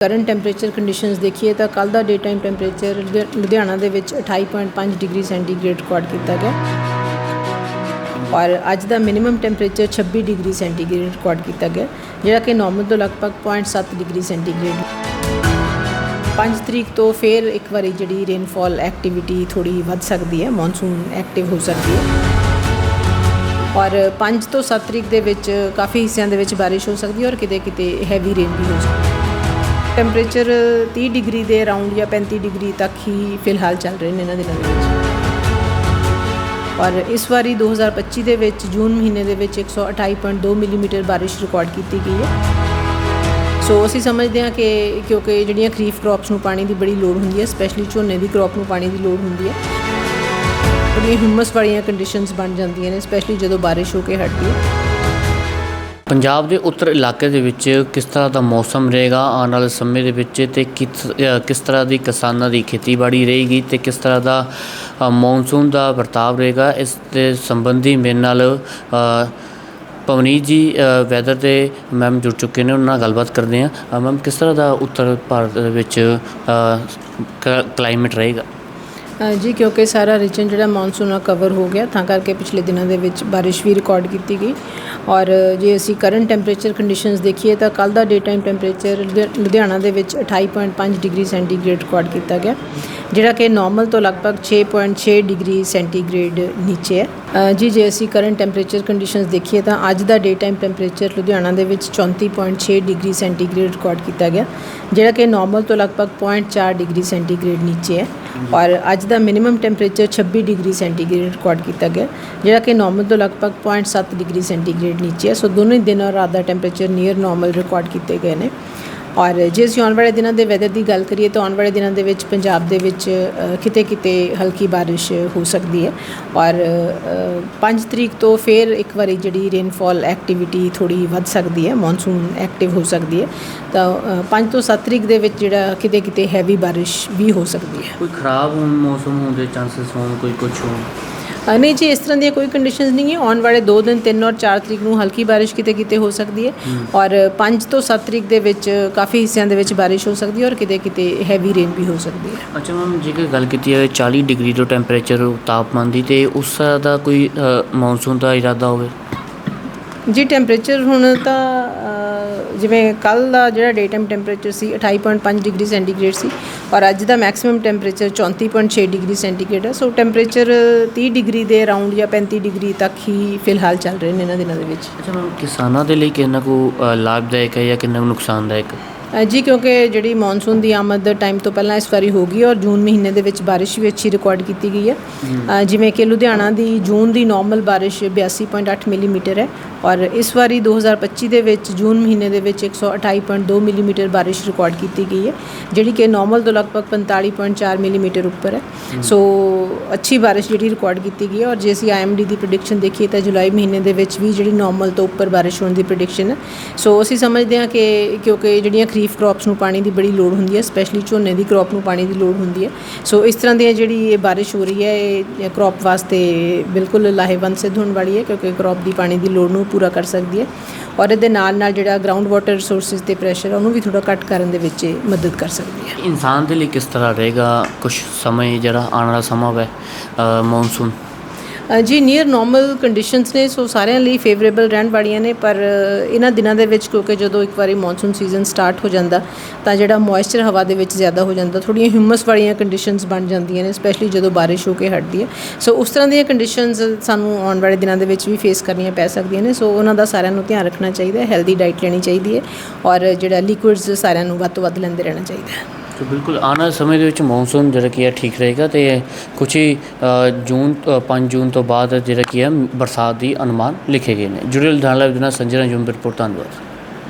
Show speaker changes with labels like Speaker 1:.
Speaker 1: Current temperature conditions ਦੇਖੀਏ ਤਾਂ ਕੱਲ ਦਾ ਡੇ ਟਾਈਮ ਟੈਂਪਰੇਚਰ ਲੁਧਿਆਣਾ ਦੇ ਵਿੱਚ 28.5 ਡਿਗਰੀ ਸੈਂਟੀਗ੍ਰੇਡ ਰਿਕਾਰਡ ਕੀਤਾ ਗਿਆ। ਔਰ ਅੱਜ ਦਾ minimum temperature 26 degree centigrade record ਕੀਤਾ ਗਿਆ, ਜਿਹੜਾ ਕਿ ਨਾਰਮਲ ਤੋਂ ਲਗਭਗ 0.7 ਡਿਗਰੀ ਸੈਂਟੀਗ੍ਰੇਡ 5 ਤਰੀਕ ਤੋਂ ਫਿਰ ਇੱਕ ਵਾਰੀ ਜਿਹੜੀ ਰੇਨਫਾਲ ਐਕਟੀਵਿਟੀ ਥੋੜੀ ਵੱਧ ਸਕਦੀ ਹੈ ਮੌਨਸੂਨ ਐਕਟਿਵ ਹੋ ਸਕਦੀ ਹੈ। ਔਰ 5 ਤੋਂ 7 ਤਰੀਕ ਦੇ ਵਿੱਚ ਕਾਫੀ ਹਿੱਸਿਆਂ ਦੇ ਵਿੱਚ ਬਾਰਿਸ਼ ਹੋ ਸਕਦੀ ਹੈ ਔਰ ਕਿਤੇ ਕਿਤੇ ਹੈਵੀ ਰੇਨ ਵੀ ਹੋ ਸਕਦੀ ਹੈ। ਟੈਂਪਰੇਚਰ 30 ਡਿਗਰੀ ਦੇ ਅਰਾਊਂਡ ਜਾਂ 35 ਡਿਗਰੀ ਤੱਕ ਹੀ ਫਿਲਹਾਲ ਚੱਲ ਰਹੇ ਨੇ ਇਹਨਾਂ ਦਿਨਾਂ ਦੇ ਵਿੱਚ। ਔਰ ਇਸ ਵਾਰੀ 2025 ਦੇ ਵਿੱਚ ਜੂਨ ਮਹੀਨੇ ਦੇ ਵਿੱਚ 128.2 ਮਿਲੀਮੀਟਰ ਬਾਰਿਸ਼ ਰਿਕਾਰਡ ਕੀਤੀ ਗਈ ਹੈ। ਸੋ ਅਸੀਂ ਸਮਝਦੇ ਹਾਂ ਕਿ ਕਿਉਂਕਿ ਜਿਹੜੀਆਂ ਖਰੀਫ ਕ੍ਰੌਪਸ ਨੂੰ ਪਾਣੀ ਦੀ ਬੜੀ ਲੋੜ ਹੁੰਦੀ ਹੈ ਸਪੈਸ਼ਲੀ ਝੋਨੇ ਦੀ ਕ੍ਰੌਪ ਨੂੰ ਪਾਣੀ ਦੀ ਲੋੜ ਹੁੰਦੀ ਹੈ। ਬੜੀਆਂ ਹਿਊਮਸ ਵਾਲੀਆਂ ਕੰਡੀਸ਼ਨਸ ਬਣ ਜਾਂਦੀਆਂ ਨੇ ਸਪੈਸ਼ਲੀ ਜਦੋਂ ਬਾਰਿਸ਼ ਹੋ ਕੇ ਹਟਦੀ ਹੈ।
Speaker 2: ਪੰਜਾਬ ਦੇ ਉੱਤਰ ਇਲਾਕੇ ਦੇ ਵਿੱਚ ਕਿਸ ਤਰ੍ਹਾਂ ਦਾ ਮੌਸਮ ਰਹੇਗਾ? ਆਉਣ ਵਾਲੇ ਸਮੇਂ ਦੇ ਵਿੱਚ ਤੇ ਕਿਸ ਕਿਸ ਤਰ੍ਹਾਂ ਦੀ ਕਿਸਾਨਾਂ ਦੀ ਖੇਤੀਬਾੜੀ ਰਹੇਗੀ ਤੇ ਕਿਸ ਤਰ੍ਹਾਂ ਦਾ ਮੌਨਸੂਨ ਦਾ ਵਰਤਾਵ ਰਹੇਗਾ? ਇਸ ਦੇ ਸੰਬੰਧੀ ਮੇਰੇ ਨਾਲ ਪਵਨੀਤ ਜੀ ਵੈਦਰ ਦੇ ਮੈਮ ਜੁੜ ਚੁੱਕੇ ਨੇ, ਉਹਨਾਂ ਨਾਲ ਗੱਲਬਾਤ ਕਰਦੇ ਹਾਂ। ਮੈਮ ਕਿਸ ਤਰ੍ਹਾਂ ਦਾ ਉੱਤਰ ਭਾਰਤ ਦੇ ਵਿੱਚ ਕਲਾਈਮੇਟ ਰਹੇਗਾ?
Speaker 1: ਜੀ, ਕਿਉਂਕਿ ਸਾਰਾ ਰੀਜਨ ਜਿਹੜਾ ਮੌਨਸੂਨ ਨਾਲ ਕਵਰ ਹੋ ਗਿਆ, ਤਾਂ ਕਰਕੇ ਪਿਛਲੇ ਦਿਨਾਂ ਦੇ ਵਿੱਚ ਬਾਰਿਸ਼ ਵੀ ਰਿਕਾਰਡ ਕੀਤੀ ਗਈ। ਔਰ ਜੇ ਅਸੀਂ ਕਰੰਟ ਟੈਂਪਰੇਚਰ ਕੰਡੀਸ਼ਨਸ ਦੇਖੀਏ, ਤਾਂ ਕੱਲ ਦਾ ਡੇ ਟਾਈਮ ਟੈਂਪਰੇਚਰ ਲੁਧਿਆਣਾ ਦੇ ਵਿੱਚ 28.5 ਡਿਗਰੀ ਸੈਂਟੀਗ੍ਰੇਡ ਰਿਕਾਰਡ ਕੀਤਾ ਗਿਆ, ਜਿਹੜਾ ਕਿ ਨਾਰਮਲ ਤੋਂ ਲਗਭਗ 6.6 ਡਿਗਰੀ ਸੈਂਟੀਗ੍ਰੇਡ ਨੀਚੇ ਹੈ। ਜੀ, ਜੇ ਅਸੀਂ ਕਰੰਟ ਟੈਂਪਰੇਚਰ ਕੰਡੀਸ਼ਨਸ ਦੇਖੀਏ, ਤਾਂ ਅੱਜ ਦਾ ਡੇ ਟਾਈਮ ਟੈਂਪਰੇਚਰ ਲੁਧਿਆਣਾ ਦੇ ਵਿੱਚ 34.6 ਡਿਗਰੀ ਸੈਂਟੀਗ੍ਰੇਡ ਰਿਕਾਰਡ ਕੀਤਾ ਗਿਆ, ਜਿਹੜਾ ਕਿ ਨਾਰਮਲ ਤੋਂ ਲਗਭਗ 0.4 ਡਿਗਰੀ ਸੈਂਟੀਗ੍ਰੇਡ ਨੀਚੇ ਹੈ। ਔਰ ਅੱਜ ਦਾ minimum temperature 26 degree centigrade record ਕੀਤਾ ਗਿਆ ਜਿਹੜਾ ਕਿ ਨਾਰਮਲ ਤੋਂ ਲਗਭਗ 0.7 ਡਿਗਰੀ ਸੈਂਟੀਗ੍ਰੇਡ ਨੀਚੇ ਹੈ। ਸੋ ਦੋਨੋਂ ਹੀ ਦਿਨ ਔਰ ਰਾਤ ਦਾ ਟੈਂਪਰੇਚਰ ਨੀਅਰ ਨਾਰਮਲ ਰਿਕਾਰਡ ਕੀਤੇ ਗਏ ਨੇ। ਔਰ ਜੇ ਅਸੀਂ ਆਉਣ ਵਾਲੇ ਦਿਨਾਂ ਦੇ ਵੈਦਰ ਦੀ ਗੱਲ ਕਰੀਏ ਤਾਂ ਆਉਣ ਵਾਲੇ ਦਿਨਾਂ ਦੇ ਵਿੱਚ ਪੰਜਾਬ ਦੇ ਵਿੱਚ ਕਿਤੇ ਕਿਤੇ ਹਲਕੀ ਬਾਰਿਸ਼ ਹੋ ਸਕਦੀ ਹੈ। ਔਰ 5 ਤਰੀਕ ਤੋਂ ਫਿਰ ਇੱਕ ਵਾਰੀ ਜਿਹੜੀ ਰੇਨਫਾਲ ਐਕਟੀਵਿਟੀ ਥੋੜੀ ਵੱਧ ਸਕਦੀ ਹੈ ਮੌਨਸੂਨ ਐਕਟਿਵ ਹੋ ਸਕਦੀ ਹੈ। ਤਾਂ 5 ਤੋਂ 7 ਤਰੀਕ ਦੇ ਵਿੱਚ ਜਿਹੜਾ ਕਿਤੇ ਕਿਤੇ ਹੈਵੀ ਬਾਰਿਸ਼ ਵੀ ਹੋ ਸਕਦੀ ਹੈ।
Speaker 2: ਕੋਈ ਖਰਾਬ ਮੌਸਮ ਹੋਣ ਦੇ ਚਾਂਸਸ ਹੋਣ, ਕੋਈ ਕੁਝ ਹੋਣ?
Speaker 1: ਨਹੀਂ ਜੀ ਇਸ ਤਰ੍ਹਾਂ ਦੀਆਂ ਕੋਈ ਕੰਡੀਸ਼ਨਸ ਨਹੀਂ ਹੈ। ਆਉਣ ਵਾਲੇ 2 ਦਿਨ 3 ਔਰ 4 ਤਰੀਕ ਨੂੰ ਹਲਕੀ ਬਾਰਿਸ਼ ਕਿਤੇ ਕਿਤੇ ਹੋ ਸਕਦੀ ਹੈ। ਔਰ 5 ਤੋਂ 7 ਤਰੀਕ ਦੇ ਵਿੱਚ ਕਾਫੀ ਹਿੱਸਿਆਂ ਦੇ ਵਿੱਚ ਬਾਰਿਸ਼ ਹੋ ਸਕਦੀ ਹੈ ਔਰ ਕਿਤੇ ਕਿਤੇ ਹੈਵੀ ਰੇਨ ਵੀ ਹੋ ਸਕਦੀ ਹੈ।
Speaker 2: ਅੱਛਾ ਮੈਮ ਜੇਕਰ ਗੱਲ ਕੀਤੀ ਜਾਵੇ 40 ਡਿਗਰੀ ਤੋਂ ਟੈਂਪਰੇਚਰ ਤਾਪਮਾਨ ਦੀ ਤੇ ਉਸ ਦਾ ਕੋਈ ਮੌਨਸੂਨ ਦਾ ਇਰਾਦਾ ਹੋਵੇ?
Speaker 1: ਜੀ ਟੈਂਪਰੇਚਰ ਹੁਣ ਤਾਂ ਜਿਵੇਂ ਕੱਲ ਦਾ ਜਿਹੜਾ ਡੇ ਟਾਈਮ ਟੈਂਪਰੇਚਰ ਸੀ 28.5 ਡਿਗਰੀ ਸੈਂਟੀਗ੍ਰੇਡ ਸੀ ਔਰ ਅੱਜ ਦਾ ਮੈਕਸਿਮਮ ਟੈਂਪਰੇਚਰ 34.6 ਡਿਗਰੀ ਸੈਂਟੀਗ੍ਰੇਡ ਹੈ। ਸੋ ਟੈਂਪਰੇਚਰ 30 ਡਿਗਰੀ ਦੇ ਅਰਾਊਂਡ ਜਾਂ 35 ਡਿਗਰੀ ਤੱਕ ਹੀ ਫਿਲਹਾਲ ਚੱਲ ਰਹੇ ਨੇ ਇਹਨਾਂ ਦਿਨਾਂ ਦੇ ਵਿੱਚ।
Speaker 2: ਅੱਛਾ ਮੈਮ ਕਿਸਾਨਾਂ ਦੇ ਲਈ ਕਿੰਨਾ ਕੁ ਅ, ਲਾਭਦਾਇਕ ਹੈ ਜਾਂ ਕਿੰਨਾ ਕੁ ਨੁਕਸਾਨਦਾਇਕ?
Speaker 1: ਹੈ ਜੀ ਕਿਉਂਕਿ ਜਿਹੜੀ ਮੌਨਸੂਨ ਦੀ ਆਮਦ ਟਾਈਮ ਤੋਂ ਪਹਿਲਾਂ ਇਸ ਵਾਰੀ ਹੋ ਗਈ ਔਰ ਜੂਨ ਮਹੀਨੇ ਦੇ ਵਿੱਚ ਬਾਰਿਸ਼ ਵੀ ਅੱਛੀ ਰਿਕਾਰਡ ਕੀਤੀ ਗਈ ਹੈ। ਜਿਵੇਂ ਕਿ ਲੁਧਿਆਣਾ ਦੀ ਜੂਨ ਦੀ ਨਾਰਮਲ ਬਾਰਿਸ਼ 82.8 ਮਿਲੀਮੀਟਰ ਹੈ ਔਰ ਇਸ ਵਾਰੀ 2025 ਦੇ ਵਿੱਚ ਜੂਨ ਮਹੀਨੇ ਦੇ ਵਿੱਚ 128.2 ਮਿਲੀਮੀਟਰ ਬਾਰਿਸ਼ ਰਿਕਾਰਡ ਕੀਤੀ ਗਈ ਹੈ ਜਿਹੜੀ ਕਿ ਨਾਰਮਲ ਤੋਂ ਲਗਭਗ 45.4 ਮਿਲੀਮੀਟਰ ਉੱਪਰ ਹੈ। ਸੋ ਅੱਛੀ ਬਾਰਿਸ਼ ਜਿਹੜੀ ਰਿਕਾਰਡ ਕੀਤੀ ਗਈ ਹੈ ਔਰ ਜੇ ਅਸੀਂ ਆਈਐਮਡੀ ਦੀ ਪ੍ਰੈਡਿਕਸ਼ਨ ਦੇਖੀਏ ਤਾਂ ਜੁਲਾਈ ਮਹੀਨੇ ਦੇ ਵਿੱਚ ਵੀ ਜਿਹੜੀ ਨਾਰਮਲ ਤੋਂ ਉੱਪਰ ਬਾਰਿਸ਼ ਹੋਣ ਦੀ ਪ੍ਰੈਡਿਕਸ਼ਨ ਹੈ। ਸੋ ਅਸੀਂ ਸਮਝਦੇ ਹਾਂ ਕਿ ਕਿਉਂਕਿ ਜਿਹੜੀਆਂ ਖਰੀਫ ਕ੍ਰੌਪਸ ਨੂੰ ਪਾਣੀ ਦੀ ਬੜੀ ਲੋੜ ਹੁੰਦੀ ਹੈ ਸਪੈਸ਼ਲੀ ਝੋਨੇ ਦੀ ਕ੍ਰੌਪ ਨੂੰ ਪਾਣੀ ਦੀ ਲੋੜ ਹੁੰਦੀ ਹੈ। ਸੋ ਇਸ ਤਰ੍ਹਾਂ ਦੀ ਜਿਹੜੀ ਇਹ ਬਾਰਿਸ਼ ਹੋ ਰਹੀ ਹੈ, ਇਹ ਕ੍ਰੌਪ ਵਾਸਤੇ ਬਿਲਕੁਲ ਲਾਹੇਵੰਦ ਸਿੱਧ ਹੋਣ ਵਾਲੀ ਹੈ, ਕਿਉਂਕਿ ਕ੍ਰੌਪ ਦੀ ਪਾਣੀ ਦੀ ਲੋੜ ਨੂੰ ਪੂਰਾ ਕਰ ਸਕਦੀ ਹੈ। ਔਰ ਇਹਦੇ ਨਾਲ ਨਾਲ ਜਿਹੜਾ ਗਰਾਊਂਡ ਵਾਟਰ ਰਿਸੋਰਸਸ ਤੇ ਪ੍ਰੈਸ਼ਰ ਉਹਨੂੰ ਵੀ ਥੋੜਾ ਘੱਟ ਕਰਨ ਦੇ ਵਿੱਚ ਇਹ ਮਦਦ ਕਰ ਸਕਦੀ ਹੈ।
Speaker 2: ਇਨਸਾਨ ਦੇ ਲਈ ਕਿਸ ਤਰ੍ਹਾਂ ਰਹੇਗਾ? ਕੁਝ ਸਮੇਂ ਜਿਹੜਾ ਆਉਣ ਵਾਲਾ ਸਮਾਂ ਹੈ ਮੌਨਸੂਨ
Speaker 1: ਜੀ ਨੀਅਰ ਨਾਰਮਲ ਕੰਡੀਸ਼ਨਸ ਨੇ ਸੋ ਸਾਰਿਆਂ ਲਈ ਫੇਵਰੇਬਲ ਰਹਿਣ ਵਾਲੀਆਂ ਨੇ, ਪਰ ਇਹਨਾਂ ਦਿਨਾਂ ਦੇ ਵਿੱਚ ਕਿਉਂਕਿ ਜਦੋਂ ਇੱਕ ਵਾਰੀ ਮੌਨਸੂਨ ਸੀਜ਼ਨ ਸਟਾਰਟ ਹੋ ਜਾਂਦਾ, ਤਾਂ ਜਿਹੜਾ ਮੋਇਸਚਰ ਹਵਾ ਦੇ ਵਿੱਚ ਜ਼ਿਆਦਾ ਹੋ ਜਾਂਦਾ ਥੋੜੀਆਂ ਹਿਊਮਸ ਵਾਲੀਆਂ ਕੰਡੀਸ਼ਨਸ ਬਣ ਜਾਂਦੀਆਂ ਨੇ ਸਪੈਸ਼ਲੀ ਜਦੋਂ ਬਾਰਿਸ਼ ਹੋ ਕੇ ਹਟਦੀ ਹੈ। ਸੋ ਉਸ ਤਰ੍ਹਾਂ ਦੀਆਂ ਕੰਡੀਸ਼ਨਸ ਸਾਨੂੰ ਆਉਣ ਵਾਲੇ ਦਿਨਾਂ ਦੇ ਵਿੱਚ ਵੀ ਫੇਸ ਕਰਨੀਆਂ ਪੈ ਸਕਦੀਆਂ ਨੇ ਸੋ ਉਹਨਾਂ ਦਾ ਸਾਰਿਆਂ ਨੂੰ ਧਿਆਨ ਰੱਖਣਾ ਚਾਹੀਦਾ ਹੈ ਹੈਲਦੀ ਡਾਈਟ ਲੈਣੀ ਚਾਹੀਦੀ ਹੈ, ਔਰ ਜਿਹੜਾ ਲਿਕੁਇਡਸ ਸਾਰਿਆਂ ਨੂੰ ਵੱਧ ਤੋਂ ਵੱਧ ਲੈਂਦੇ ਰਹਿਣਾ ਚਾਹੀਦਾ ਹੈ।
Speaker 2: ਤੇ ਬਿਲਕੁਲ ਆਉਣ ਵਾਲੇ ਸਮੇਂ ਦੇ ਵਿੱਚ ਮੌਨਸੂਨ ਜਿਹੜਾ ਕੀ ਹੈ ਠੀਕ ਰਹੇਗਾ ਤੇ ਕੁਝ ਹੀ ਜੂਨ ਅ, 5 ਜੂਨ ਤੋਂ ਬਾਅਦ ਜਿਹੜਾ ਕੀ ਹੈ ਬਰਸਾਤ ਦੀ ਅਨੁਮਾਨ ਲਿਖੇ ਗਏ ਨੇ। ਜੁੜੇ ਲੁਧਿਆਣਾ ਲਾਈਵ ਦੇ ਨਾਲ ਸੰਜੇ ਰਾਜੂਮ ਰਿਪੋਰਟ ਧੰਨਵਾਦ।